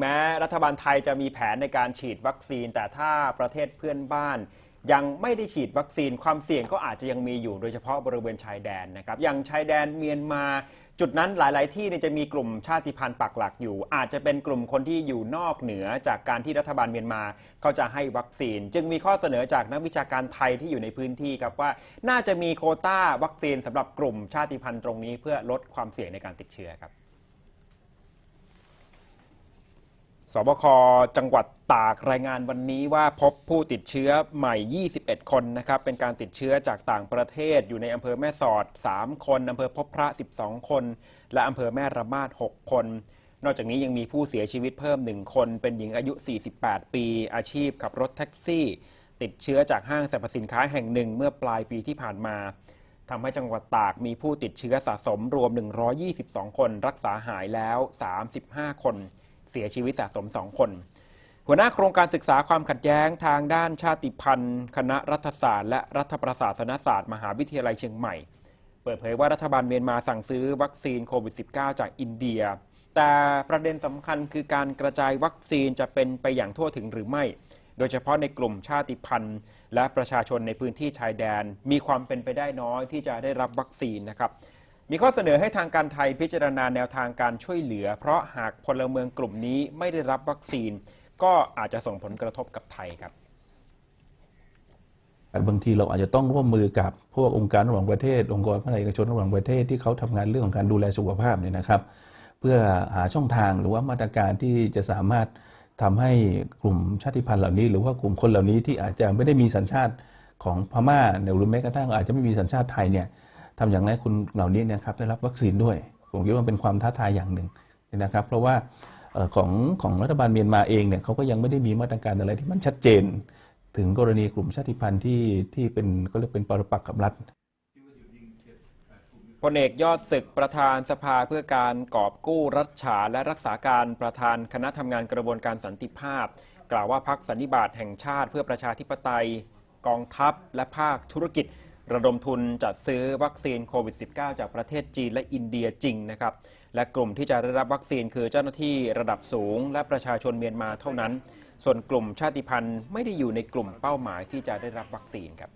แม้รัฐบาลไทยจะมีแผนในการฉีดวัคซีน แต่ถ้าประเทศเพื่อนบ้าน ยังไม่ได้ฉีดวัคซีนความเสี่ยงก็อาจจะยังมีอยู่โดยเฉพาะบริเวณชายแดนนะครับอย่างชายแดนเมียนมาจุดนั้นหลาย ๆ ที่จะมีกลุ่มชาติพันธุ์ปักหลักอยู่ อาจจะเป็นกลุ่มคนที่อยู่นอกเหนือจากการที่รัฐบาลเมียนมาเขาจะให้วัคซีน จึงมีข้อเสนอจากนักวิชาการไทยที่อยู่ในพื้นที่ครับว่าน่าจะมีโคต้าวัคซีนสำหรับกลุ่มชาติพันธุ์ตรงนี้ เพื่อลดความเสี่ยงในการติดเชื้อครับ สบคจังหวัดตากรายงานวันนี้ว่าพบผู้ติดเชื้อใหม่ 21 คนนะครับเป็นการติดเชื้อจากต่างประเทศอยู่ในอำเภอแม่สอด 3 คนอำเภอพบพระ 12 คน และอำเภอแม่ระมาด 6 คน นอกจากนี้ยังมีผู้เสียชีวิตเพิ่ม 1 คน เป็นหญิงอายุ 48 ปี อาชีพขับรถแท็กซี่ ติดเชื้อจากห้างสรรพสินค้าแห่งหนึ่งเมื่อปลายปีที่ผ่านมาทำให้จังหวัดตากมีผู้ติดเชื้อสะสมรวม 122 คน รักษาหายแล้ว 35 คน เสียชีวิตสะสม 2 คน หัวหน้าโครงการศึกษาความขัดแย้งทางด้านชาติพันธุ์ คณะรัฐศาสตร์ และรัฐประศาสนศาสตร์ มหาวิทยาลัยเชียงใหม่ เปิดเผยว่ารัฐบาลเมียนมาสั่งซื้อวัคซีนโควิด -19 จากอินเดีย แต่ประเด็นสำคัญคือการกระจายวัคซีนจะเป็นไปอย่างทั่วถึงหรือไม่โดยเฉพาะในกลุ่มชาติพันธุ์ และประชาชนในพื้นที่ชายแดน มีความเป็นไปได้น้อยที่จะได้รับวัคซีนนะครับ มีข้อเสนอให้ทางการไทยพิจารณาแนวทางการช่วยเหลือ เพราะหากพลเมืองกลุ่มนี้ไม่ได้รับวัคซีน ก็อาจจะส่งผลกระทบกับไทยครับบางทีเราอาจจะต้องร่วมมือกับพวกองค์การระหว่างประเทศ องค์กรภาคเอกชนระหว่างประเทศที่เขาทำงานเรื่องของการดูแลสุขภาพเนี่ยนะครับ เพื่อหาช่องทางหรือว่ามาตรการที่จะสามารถทำให้กลุ่มชาติพันธุ์เหล่านี้ หรือว่ากลุ่มคนเหล่านี้ที่อาจจะไม่ได้มีสัญชาติของพม่าหรือแม้กระทั่งอาจจะไม่มีสัญชาติไทยเนี่ย ทำอย่างไรคนเหล่านี้เนะครับได้รับวัคซีนด้วย ผมคิดว่าเป็นความท้าทายอย่างหนึ่งนะครับ เพราะว่าของของรัฐบาลเมียนมาเองเนี่ยเขาก็ยังไม่ได้มีมาตรการอะไรที่มันชัดเจน ถึงกรณีกลุ่มชาติพันธุ์ที่ที่เป็นก็เรียกเป็นปรปักษ์กับรัฐพลเอกยอดศึกประธานสภาเพื่อการกอบกู้รัฐฉาและรักษาการประธานคณะทำงานกระบวนการสันติภาพ กล่าวว่าพักสันนิบาตแห่งชาติเพื่อประชาธิปไตย กองทัพและภาคธุรกิจ ระดมทุนจัดซื้อวัคซีนโควิด -19 จากประเทศจีนและอินเดียจริงนะครับ และกลุ่มที่จะได้รับวัคซีนคือเจ้าหน้าที่ระดับสูง และประชาชนเมียนมาเท่านั้น ส่วนกลุ่มชาติพันธุ์ไม่ได้อยู่ในกลุ่มเป้าหมายที่จะได้รับวัคซีนครับ